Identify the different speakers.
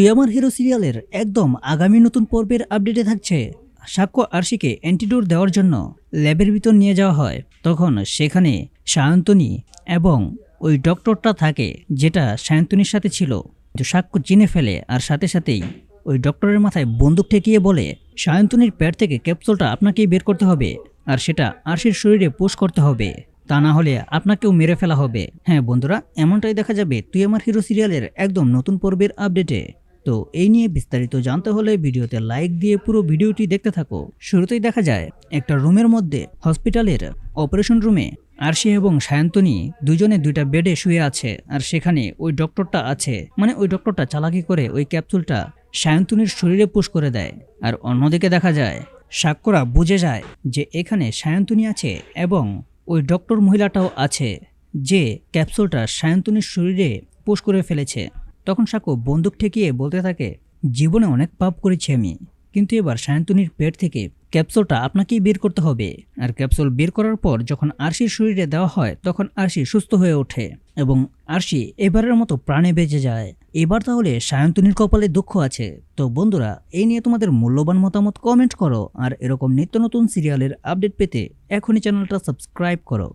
Speaker 1: তুই আমার হিরো সিরিয়ালের একদম আগামী নতুন পর্বের আপডেটে থাকছে। সাক্ষ্য আরশিকে অ্যান্টিডোর দেওয়ার জন্য ল্যাবের ভিতর নিয়ে যাওয়া হয়। তখন সেখানে সায়ন্তনী এবং ওই ডক্টরটা থাকে, যেটা সায়ন্তনীর সাথে ছিল। তো সাক্ষ্য চিনে ফেলে আর সাথে সাথেই ওই ডক্টরের মাথায় বন্দুক ঠেকিয়ে বলে, সায়ন্তনীর পেট থেকে ক্যাপসুলটা আপনাকেই বের করতে হবে আর সেটা আরশির শরীরে পুশ করতে হবে। তা না হলে আপনাকেও মেরে ফেলা হবে। হ্যাঁ বন্ধুরা, এমনটাই দেখা যাবে তুই আমার হিরো সিরিয়ালের একদম নতুন পর্বের আপডেটে তো এই নিয়ে বিস্তারিত জানতে হলে ভিডিওতে লাইক দিয়ে পুরো ভিডিওটি দেখতে থাকো। শুরুতেই দেখা যায়, একটা রুমের মধ্যে হসপিটালের অপারেশন রুমে আরশি এবং সায়ন্তনী দুজনে দুইটা বেডে শুয়ে আছে আর সেখানে ওই ডক্টরটা আছে। মানে ওই ডক্টরটা চালাকি করে ওই ক্যাপসুলটা সায়ন্তনীর শরীরে পুশ করে দেয় আর অন্যদিকে দেখা যায় সাক্ষরা বুঝে যায় যে এখানে সায়ন্তনী আছে এবং ওই ডক্টর মহিলাটাও আছে যে ক্যাপসুলটা সায়ন্তনীর শরীরে পুশ করে ফেলেছে। তখন সাক্ষ্য বন্দুক ঠেকিয়ে বলতে থাকে, জীবনে অনেক পাপ করেছি আমি, কিন্তু এবার সায়ন্তনীর পেট থেকে ক্যাপসুলটা আপনাকেই বের করতে হবে। আর ক্যাপসুল বের করার পর যখন আরশির শরীরে দেওয়া হয়, তখন আরশি সুস্থ হয়ে ওঠে এবং আরশি এবারের মতো প্রাণে বেঁচে যায়। এবার তাহলে সায়ন্তনীর কপালে দুঃখ আছে। তো বন্ধুরা, এই নিয়ে তোমাদের মূল্যবান মতামত কমেন্ট করো, আর এরকম নিত্য নতুন সিরিয়ালের আপডেট পেতে এখনই চ্যানেলটা সাবস্ক্রাইব করো।